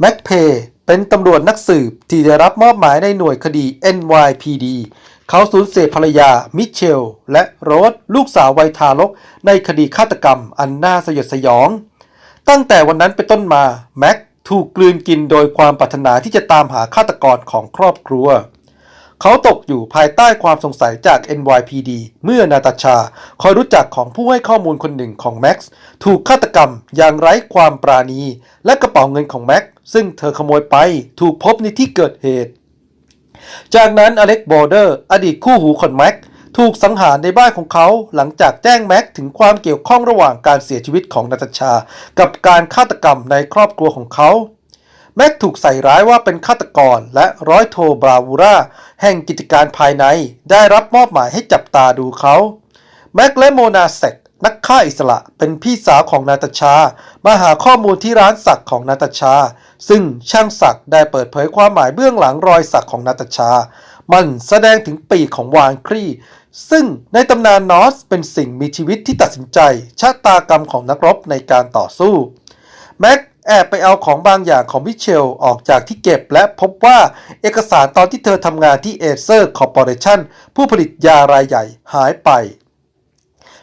แม็กเพย์เป็นตำรวจนักสืบที่ได้รับมอบหมายในหน่วยคดี NYPD เขาสูญเสียภรรยา มิเชล และโรส ลูกสาววัยทารก ในคดีฆาตกรรมอันน่าสยดสยอง ตั้งแต่วันนั้นเป็นต้นมา แม็กถูกกลืนกินโดยความปรารถนาที่จะตามหาฆาตกรของครอบครัว เขาตกอยู่ภายใต้ความสงสัยจาก NYPD เมื่อนาตาชา คอยรู้จักของผู้ให้ข้อมูลคนหนึ่งของแม็กซ์ถูกฆาตกรรมอย่างไร้ความปราณี และกระเป๋าเงินของแม็กซ์ซึ่งเธอขโมยไปถูกพบในที่เกิดเหตุ จากนั้นอเล็กบอร์เดอร์ อดีตคู่หูของแม็กถูกสังหารในบ้านของเขาหลังจากแจ้งแม็กถึงความเกี่ยวข้องระหว่างการเสียชีวิตของนาตาชา กับการฆาตกรรมในครอบครัวของเขา แม็กถูกใส่ร้ายว่าเป็นฆาตกรและร้อยโทบราวูราแห่งกิจการภายในได้รับมอบหมายให้จับตาดูเขาแม็กและโมนาเซกนักฆ่าอิสระเป็นพี่สาวของนาตาชา มาหาข้อมูลที่ร้านสักของนาตาชา ซึ่งช่างสักได้เปิดเผยความหมายเบื้องหลังรอยสักของนาตาชา มันแสดงถึงปีกของวานครีซึ่งในตำนานนอสเป็นสิ่งมีชีวิตที่ตัดสินใจชะตากรรมของนักรบในการต่อสู้ แม็ก แอบไปเอาของบางอย่างของมิเชลออกจากที่เก็บ และพบว่าเอกสารตอนที่เธอทำงานที่เอเซอร์คอร์ปอเรชั่นผู้ผลิตยารายใหญ่หายไป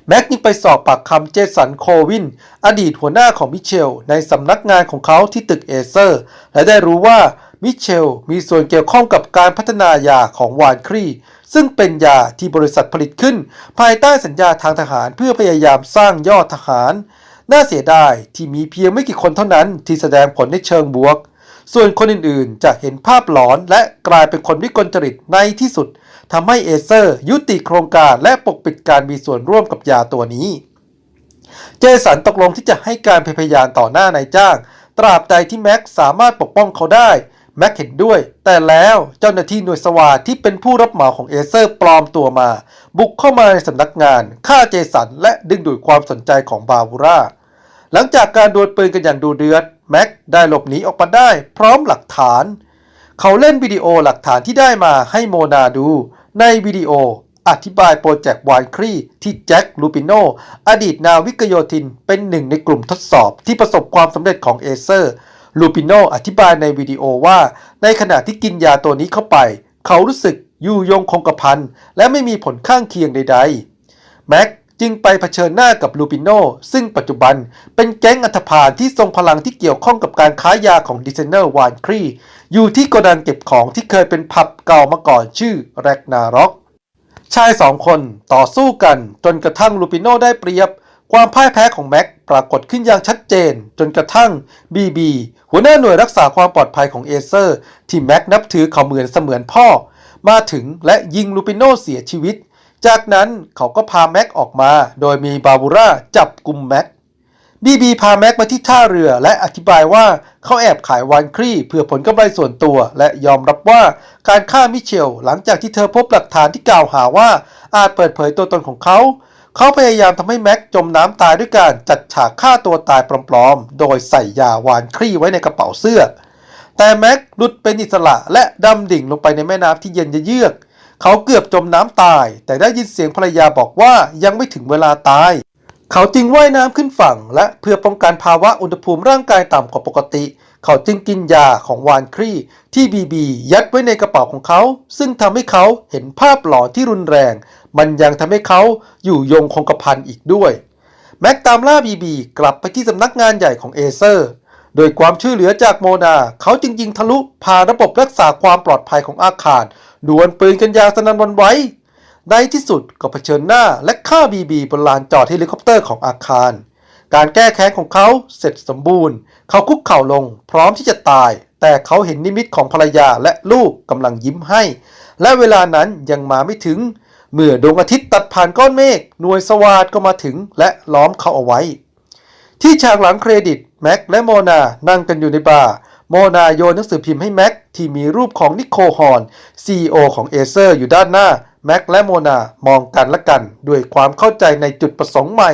แม็กนี่ไปสอบปากคำเจสันโควิน อดีตหัวหน้าของมิเชล ในสำนักงานของเขาที่ตึกเอเซอร์ และได้รู้ว่ามิเชลมีส่วนเกี่ยวข้องกับการพัฒนายาของวานครีซึ่งเป็นยาที่บริษัทผลิตขึ้น ภายใต้สัญญาทางทหารเพื่อพยายามสร้างยอดทหาร น่าเสียดายที่มีเพียงไม่กี่คนเท่านั้นที่แสดงผลในเชิงบวก ส่วนคนอื่นๆ จะเห็นภาพหลอนและกลายเป็นคนวิกลจริตในที่สุดทำให้เอเซอร์ ยุติโครงการและปกปิดการมีส่วนร่วมกับยาตัวนี้ เจสันตกลงที่จะให้การเป็นพยานต่อหน้านายจ้าง ตราบใดที่แม็กสามารถปกป้องเขาได้แม็กเห็นด้วย แต่แล้วเจ้าหน้าที่หน่วยสวาทที่เป็นผู้รับเหมาของเอเซอร์ปลอมตัวมา บุกเข้ามาในสำนักงานฆ่าเจสันและดึงดูดความสนใจของบาวูรา หลังจากการดวลปืนกันอย่างดูเดือด แม็กได้หลบหนีออกมาได้ พร้อมหลักฐาน เขาเล่นวิดีโอหลักฐานที่ได้มาให้โมนาดู ในวิดีโออธิบายโปรเจกต์วานครีที่แจ็คลูปิโนอดีตนาวิกโยธินเป็นหนึ่งในกลุ่มทดสอบที่ประสบความสำเร็จของเอเซอร์ลูปิโนอธิบายในวิดีโอว่า ในขณะที่กินยาตัวนี้เข้าไป เขารู้สึกอยู่ยงคงกระพันและไม่มีผลข้างเคียงใด ๆ แม็ก จึงไปเผชิญหน้ากับลูปิโนซึ่งปัจจุบันเป็นแก๊งอันธพาลที่ทรงพลังที่เกี่ยวข้องกับการค้ายาของดีไซเนอร์วานครีอยู่ที่โกดังเก็บของที่เคยเป็นผับเก่ามาก่อนชื่อแรกนาร็อกชายสองคนต่อสู้กันจนกระทั่งลูปิโนได้เปรียบ ความพ่ายแพ้ของแม็กปรากฏขึ้นอย่างชัดเจน จนกระทั่งบีบีหัวหน้าหน่วยรักษาความปลอดภัยของเอเซอร์ ที่แม็กนับถือเขาเหมือนเสมือนพ่อ มาถึงและยิงลูปิโนเสียชีวิต จากนั้นเขาก็พาแม็กออกมา โดยมีบาบูราจับกลุ่มแม็กบีบีพาแม็กมาที่ท่าเรือและอธิบายว่าเขาแอบขายวานครีเพื่อผลกำไรส่วนตัว และยอมรับว่าการฆ่ามิเชล หลังจากที่เธอพบหลักฐานที่กล่าวหาว่าอาจเปิดเผยตัวตนของเขา เขาพยายามทำให้แม็กจมน้ำตายด้วยการจัดฉากฆ่าตัวตายปลอมๆ โดยใส่ยาวานครีไว้ในกระเป๋าเสื้อ แต่แม็กหลุดเป็นอิสระและดำดิ่งลงไปในแม่น้ำที่เย็นเยือก เขาเกือบจมน้ำตาย แต่ได้ยินเสียงภรรยาบอกว่ายังไม่ถึงเวลาตาย เขาจึงว่ายน้ำขึ้นฝั่ง และเพื่อป้องกันภาวะอุณหภูมิร่างกายต่ำกว่าปกติ เขาจึงกินยาของวานครีที่บีบียัดไว้ในกระเป๋าของเขา ซึ่งทำให้เขาเห็นภาพหลอนที่รุนแรง มันยังทำให้เขาอยู่ยงคงกระพันอีกด้วยแม็กตามล่าบีบีกลับไปที่สำนักงานใหญ่ของเอเซอร์ โดยความช่วยเหลือจากโมนา เขาจึงยิงทะลุพานระบบรักษาความปลอดภัยของอาคาร ดวลปืนกันอย่างสนั่นวันไหวในที่สุดก็เผชิญหน้าและฆ่าบีบีบนลานจอดเฮลิคอปเตอร์ของอาคาร การแก้แค้นของเขาเสร็จสมบูรณ์ เขาคุกเข่าลง พร้อมที่จะตาย แต่เขาเห็นนิมิตของภรรยาและลูกกำลังยิ้มให้ และเวลานั้นยังมาไม่ถึง เมื่อดวงอาทิตย์ตัดผ่านก้อนเมฆหน่วยสวาดก็มาถึงและล้อมเขาเอาไว้ ที่ฉากหลังเครดิต แม็กและโมนานั่งกันอยู่ในบาร์โมนาโยนหนังสือพิมพ์ให้แม็กที่มีรูปของนิโคฮอนซีอของเอเซอร์อยู่ด้านหน้า แม็กและโมนามองกันและกัน ด้วยความเข้าใจในจุดประสงค์ใหม่